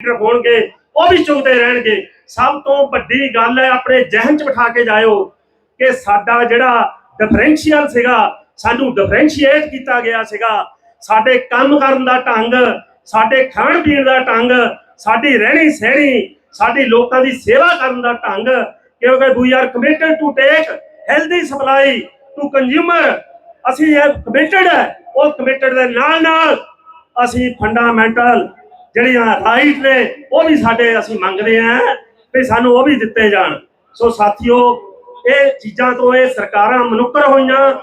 ਹੋਣਗੇ ਉਹ ਵੀ ਚੁਗਦੇ ਰਹਿਣਗੇ। ਸਭ ਤੋਂ ਵੱਡੀ ਗੱਲ ਹੈ, ਆਪਣੇ ਜ਼ਿਹਨ 'ਚ ਬਿਠਾ ਕੇ ਜਾਇਓ ਕਿ ਸਾਡਾ ਜਿਹੜਾ ਡਿਫਰੈਂਸ਼ੀਅਲ ਸੀਗਾ, ਸਾਨੂੰ ਡਿਫਰੈਂਸ਼ੀਏਟ ਕੀਤਾ ਗਿਆ ਸੀਗਾ। ਸਾਡੇ ਕੰਮ ਕਰਨ ਦਾ ਢੰਗ, ਸਾਡੇ ਖਾਣ ਪੀਣ ਦਾ ਢੰਗ, ਸਾਡੀ ਰਹਿਣੀ ਸਹਿਣੀ, ਸਾਡੀ ਲੋਕਾਂ ਦੀ ਸੇਵਾ ਕਰਨ ਦਾ ਢੰਗ, ਕਿਉਂਕਿ we are committed to take healthy supply to consumer ਅਸੀਂ ਇਹ ਕਮਿਟਡ ਹੈ, ਉਹ ਕਮਿਟਡ ਦੇ ਨਾਲ ਨਾਲ ਅਸੀਂ ਫੰਡਾਮੈਂਟਲ ਜਿਹੜੀਆਂ ਰਾਈਟ ਨੇ, ਉਹ ਵੀ ਸਾਡੇ ਅਸੀਂ ਮੰਗਦੇ ਆਂ ਵੀ ਸਾਨੂੰ ਉਹ ਵੀ ਦਿੱਤੇ ਜਾਣ। ਸੋ ਸਾਥੀਓ, ਇਹ ਚੀਜ਼ਾਂ ਤੋਂ ਇਹ ਸਰਕਾਰਾਂ ਮਨੁੱਕਰ ਹੋਈਆਂ,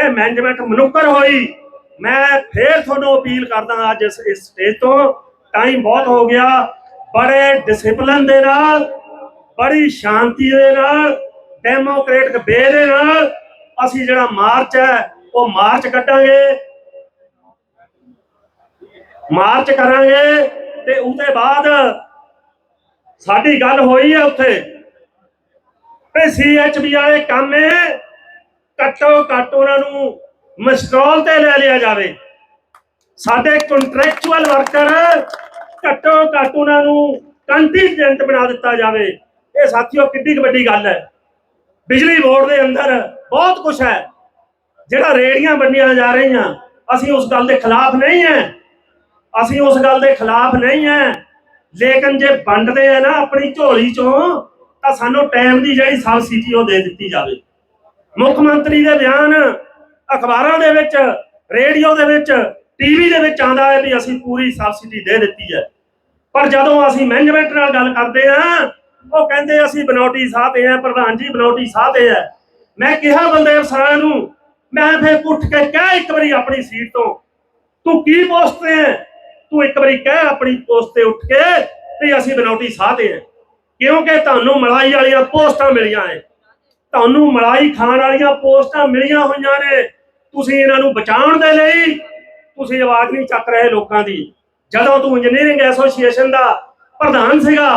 ਇਹ ਮੈਨੇਜਮੈਂਟ ਮਨੁੱਕਰ ਹੋਈ। ਮੈਂ ਫੇਰ ਤੁਹਾਨੂੰ ਅਪੀਲ ਕਰਦਾ ਅੱਜ ਇਸ ਸਟੇਜ ਤੋਂ। ਟਾਈਮ ਬਹੁਤ ਹੋ ਗਿਆ। ਬੜੇ ਡਿਸਪਲਿਨ ਦੇ ਨਾਲ, ਬੜੀ ਸ਼ਾਂਤੀ ਦੇ ਨਾਲ ਡੈਮੋਕ੍ਰੇਟਿਕ ਬੇ ਦੇ ਨਾਲ ਅਸੀਂ ਜਿਹੜਾ ਮਾਰਚ ਹੈ, ਉਹ ਮਾਰਚ ਕੱਢਾਂਗੇ। ਮਾਰਚ ਕਰਾਂਗੇ। ਤੇ ਉਹਦੇ ਬਾਅਦ ਸਾਡੀ ਗੱਲ ਹੋਈ ਹੈ ਉੱਥੇ। ਤੇ ਸੀਐਚਬੀ ਵਾਲੇ ਕੰਮ ਹੈ ਘੱਟੋ ਘੱਟ ਉਹਨਾਂ ਨੂੰ ਮਸਟਰੋਲ ਤੇ ਲੈ ਲਿਆ ਜਾਵੇ। ਸਾਡੇ ਕੰਟਰੈਕਚੁਅਲ ਵਰਕਰ ਘੱਟੋ ਘੱਟ ਉਹਨਾਂ ਨੂੰ ਕੰਟੀਜੈਂਟ ਬਣਾ ਦਿੱਤਾ ਜਾਵੇ। ਇਹ ਸਾਥੀਓ ਕਿੱਡੀ ਵੱਡੀ ਗੱਲ ਹੈ। ਬਿਜਲੀ ਬੋਰਡ ਦੇ ਅੰਦਰ ਬਹੁਤ ਕੁਝ ਹੈ। ਜਿਹੜਾ ਰੇੜੀਆਂ ਬੰਨੀਆਂ ਜਾ ਰਹੀਆਂ, ਅਸੀਂ ਉਸ ਗੱਲ ਦੇ ਖਿਲਾਫ ਨਹੀਂ ਹੈ। ਅਸੀਂ ਉਸ ਗੱਲ ਦੇ ਖਿਲਾਫ ਨਹੀਂ ਹੈ ਲੇਕਿਨ ਜੇ ਵੰਡਦੇ ਆ ਨਾ ਆਪਣੀ ਝੋਲੀ ਚੋਂ, ਤਾਂ ਸਾਨੂੰ ਟਾਈਮ ਦੀ ਜਿਹੜੀ ਸਬਸਿਡੀ ਉਹ ਦੇ ਦਿੱਤੀ ਜਾਵੇ। ਮੁੱਖ ਮੰਤਰੀ ਦੇ ਬਿਆਨ ਅਖਬਾਰਾਂ ਦੇ ਵਿੱਚ, ਰੇਡੀਓ ਦੇ ਵਿੱਚ ਟੀਵੀ ਦੇ ਵਿੱਚ ਆਂਦਾ ਹੈ ਵੀ ਅਸੀਂ ਪੂਰੀ ਸਬਸਿਡੀ ਦੇ ਦਿੱਤੀ ਹੈ ਪਰ ਜਦੋਂ ਅਸੀਂ ਮੈਨੇਜਮੈਂਟ ਨਾਲ ਗੱਲ ਕਰਦੇ ਆ, ਉਹ ਕਹਿੰਦੇ ਅਸੀਂ ਬਨੌਟੀ ਸਾਹ ਤੇ ਆ ਪ੍ਰਧਾਨ ਜੀ ਬਨੌਟੀ ਸਾਹ ਤੇ ਆ ਮੈਂ ਕਿਹਾ, ਬਲਦੇਵ ਸਰਾਂ ਨੂੰ, ਮੈਂ ਫੇਰ ਉੱਠ ਕੇ ਕਹਿ ਇੱਕ ਵਾਰੀ ਆਪਣੀ ਸੀਟ ਤੋਂ, ਤੂੰ ਕੀ ਪੋਸਟ ਤੇ ਹੈ ਤੂੰ ਇੱਕ ਵਾਰੀ ਕਹਿ ਆਪਣੀ ਪੋਸਟ ਤੇ ਉੱਠ ਕੇ ਵੀ ਅਸੀਂ ਬਨੌਟੀ ਸਾਹ ਤੇ ਆ ਕਿਉਂਕਿ ਤੁਹਾਨੂੰ ਮਲਾਈ ਵਾਲੀਆਂ ਪੋਸਟਾਂ ਮਿਲੀਆਂ ਐ। ਤੁਹਾਨੂੰ ਮਲਾਈ ਖਾਣ ਵਾਲੀਆਂ ਪੋਸਟਾਂ ਮਿਲੀਆਂ ਹੋਈਆਂ ਨੇ। ਤੁਸੀਂ ਇਹਨਾਂ ਨੂੰ ਬਚਾਉਣ ਦੇ ਲਈ ਤੁਸੀਂ ਆਵਾਜ਼ ਨਹੀਂ ਚੱਕ ਰਹੇ ਲੋਕਾਂ ਦੀ। ਜਦੋਂ ਤੂੰ ਇੰਜੀਨੀਅਰਿੰਗ ਐਸੋਸੀਏਸ਼ਨ ਦਾ ਪ੍ਰਧਾਨ ਸੀਗਾ,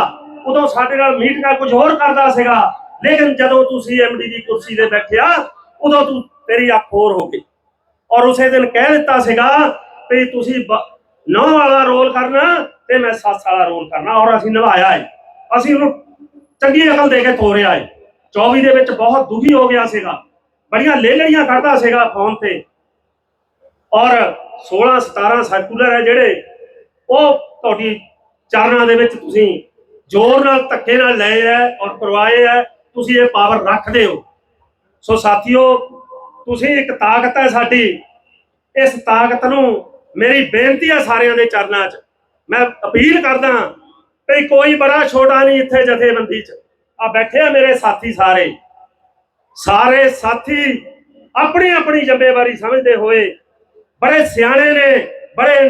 ਉਦੋਂ ਸਾਡੇ ਨਾਲ ਮੀਟਿੰਗਾਂ ਕੁਝ ਹੋਰ ਕਰਦਾ ਸੀਗਾ। ਲੇਕਿਨ ਜਦੋਂ ਤੁਸੀਂ ਐਮਡੀ ਦੀ ਕੁਰਸੀ ਤੇ ਬੈਠਿਆ, ਉਦੋਂ ਤੂੰ ਤੇਰੀ ਅੱਖ ਹੋਰ ਹੋ ਗਈ। ਔਰ ਉਸੇ ਦਿਨ ਕਹਿ ਦਿੱਤਾ ਸੀਗਾ ਵੀ ਤੁਸੀਂ ਨੌ ਵਾਲਾ ਰੋਲ ਕਰਨਾ ਤੇ ਮੈਂ ਸੱਸ ਵਾਲਾ ਰੋਲ ਕਰਨਾ ਔਰ ਅਸੀਂ ਨਿਭਾਇਆ ਹੈ ਅਸੀਂ ਉਹਨੂੰ ਚੰਗੀ ਅਕਲ ਦੇ ਕੇ ਤੋਰਿਆ ਹੈ 24 ਦੇ ਵਿੱਚ ਬਹੁਤ ਦੁਖੀ ਹੋ ਗਿਆ ਸੀਗਾ। ਬੜੀਆਂ ਲੈ ਲੜੀਆਂ ਕਰਦਾ ਸੀਗਾ ਫੋਨ ਤੇ। ਔਰ 16 17 ਸਰਕੂਲਰ ਹੈ ਜਿਹੜੇ, ਉਹ ਤੁਹਾਡੀ ਚਰਨਾਂ ਦੇ ਵਿੱਚ ਤੁਸੀਂ ਜ਼ੋਰ ਨਾਲ, ਧੱਕੇ ਨਾਲ ਲਏ ਹੈ ਔਰ ਕਰਵਾਏ ਹੈ। ਤੁਸੀਂ ਇਹ ਪਾਵਰ ਰੱਖਦੇ ਹੋ। ਸੋ ਸਾਥੀਓ, ਤੁਸੀਂ ਇੱਕ ਤਾਕਤ ਹੈ ਸਾਡੀ। ਇਸ ਤਾਕਤ ਨੂੰ ਮੇਰੀ ਬੇਨਤੀ ਆ ਸਾਰਿਆਂ ਦੇ ਚਰਨਾਂ 'ਚ। ਮੈਂ ਅਪੀਲ ਕਰਦਾ ਵੀ ਕੋਈ ਬੜਾ ਛੋਟਾ ਨਹੀਂ ਇੱਥੇ ਜਥੇਬੰਦੀ 'ਚ। ਆ ਬੈਠੇ ਆ ਮੇਰੇ ਸਾਥੀ ਸਾਰੇ। ਸਾਰੇ ਸਾਥੀ ਆਪਣੀ ਆਪਣੀ ਜ਼ਿੰਮੇਵਾਰੀ ਸਮਝਦੇ ਹੋਏ ਬੜੇ ਸਿਆਣੇ ਨੇ, ਬੜੇ